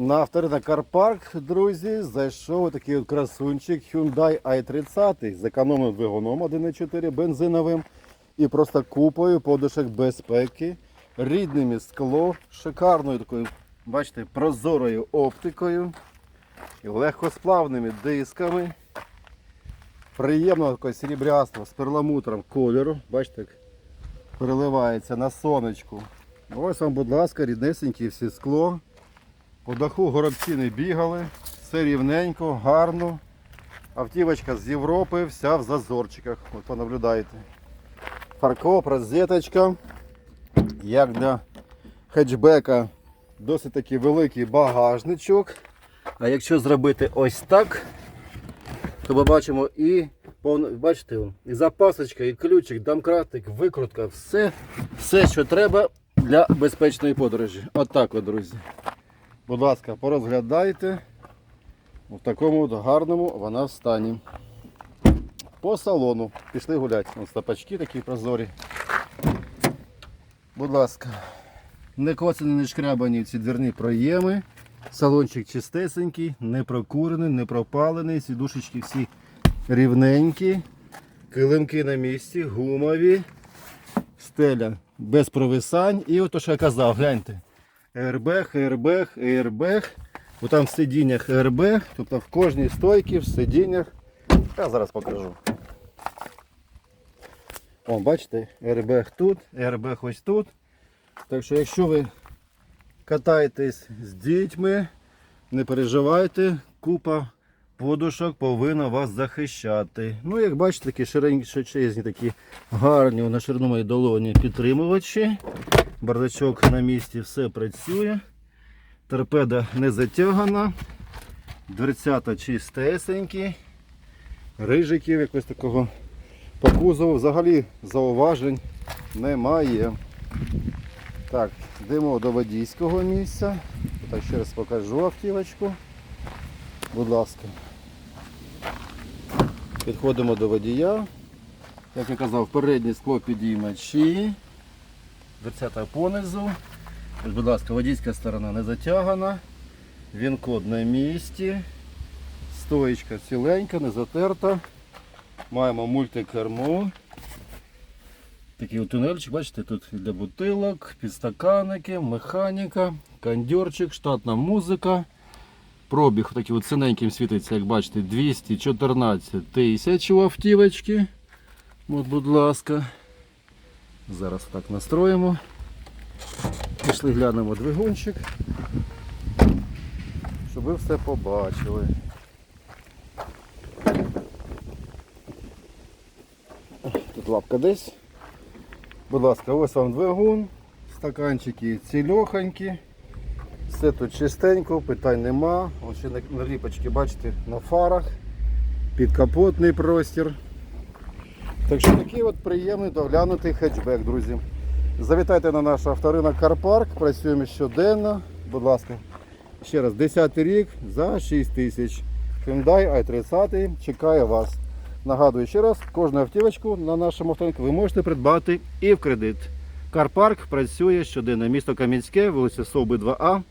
На авторина Карпарк, друзі, зайшов такий от красунчик Hyundai i30 з економним двигуном 1.4 бензиновим і просто купою подушок безпеки, рідними скло, шикарною такою, бачите, прозорою оптикою легкосплавними дисками. Приємного такого серебряства з перламутром кольору. Бачите, як переливається на сонечку. Ось вам, будь ласка, ріднесеньке всі скло. По даху горобці не бігали, все рівненько, гарно. Автівочка з Європи, вся в зазорчиках. От понаблюдайте. Фаркоп, розеточка. Як для хетчбека досить таки великий багажничок. А якщо зробити ось так, то ми бачимо і повно- бачите, і запасочка, і ключик, домкратик, викрутка, все, все, що треба для безпечної подорожі. Отак от, друзі. Будь ласка, порозглядайте. В такому от гарному вона стані. По салону. Пішли гуляти. Ось стопачки такі прозорі. Будь ласка. Не коцані, не шкрябані ці дверні проєми. Салончик чистесенький, не прокурений, не пропалений. Сідушечки всі рівненькі. Килимки на місці, гумові. Стеля без провисань. І от то, що я казав, гляньте. Airbag, airbag, airbag. Бо там в сидіннях airbag, тобто в кожній стойці, в сидіннях. Я зараз покажу. О, бачите, airbag тут, airbag ось тут. Так що якщо ви катаєтесь з дітьми, не переживайте, купа подушок повинна вас захищати. Ну, як бачите, такі широчезні, такі гарні на ширину моєї долоні підтримувачі. Бардачок на місці, все працює. Торпеда не затягана. Дверцята чистесенькі. Рижиків якось такого по кузову взагалі зауважень немає. Так, йдемо до водійського місця. Так, ще раз покажу автівочку. Будь ласка. Підходимо до водія. Як я казав, переднє скло підіймачі. Дверцята понизу. Будь ласка, водійська сторона не затягана. Він код на місці. Стоїчка ціленька, не затерта. Маємо мультикермо. Такий тунельчик, бачите, тут для бутилок, підстаканники, механіка, кондьорчик, штатна музика. Пробіг такий от синеньким світиться, як бачите, 214 тисяч у автівочки. От, будь ласка. Зараз так настроїмо. Пішли глянемо двигунчик, щоб ви все побачили. Тут лапка десь. Будь ласка, ось вам двигун, стаканчики цільохонькі. Все тут чистенько, питань нема. Ось ще наліпочки, бачите, на фарах. Підкапотний простір. Так що такий от приємний доглянутий хетчбек, друзі. Завітайте на наш авторинок Карпарк, працюємо щоденно. Будь ласка, ще раз, 10 рік за 6 тисяч. Hyundai i30 чекає вас. Нагадую ще раз, кожну автівочку на нашому авторинку ви можете придбати і в кредит. Карпарк працює щоденно. Місто Кам'янське, вулиця Соби 2А,